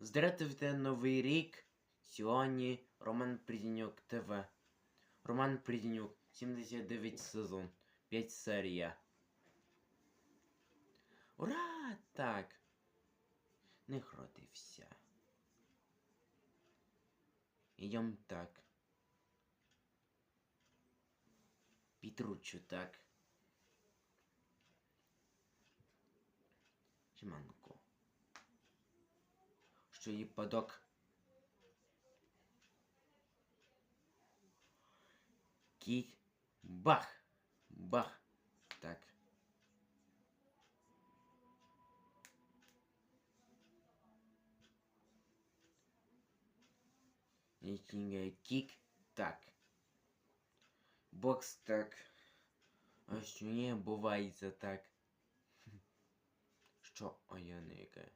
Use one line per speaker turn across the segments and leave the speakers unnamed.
Здравствуйте, Новий рік. Сьогодні Роман Придінюк ТВ. Роман Придінюк, 79 сезон, 5 серія. Ура! Так. Не хротився. Идем так. Петручу так. Сіманко. Її падок. Кік. Бах. Бах. Так. Який кік. Так. Бокс так. А що не бувається так. Що а я не яке?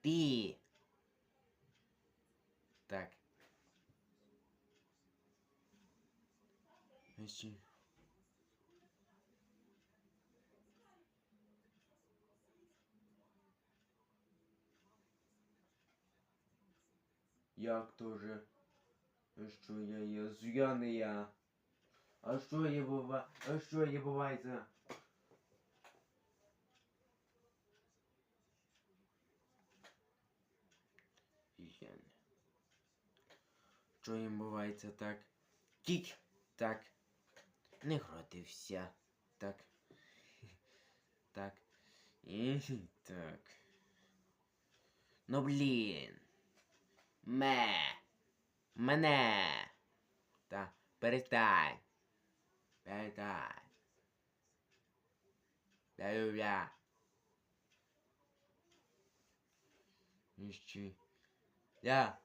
Ти. Так. Як то же? Що я є? Я не я. А що є бува? А що є бувається? Я. Що їм бувається так? Кік. Так. Не гротився. Так. Так. І так. Ну блін. Ме. Мене. Та. Перестань. Перестань. Бля-бля. Іщи. Я.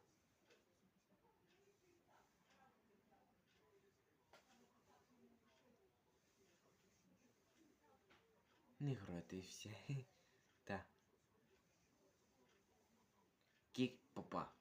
Не гратився. Та. Кік попа.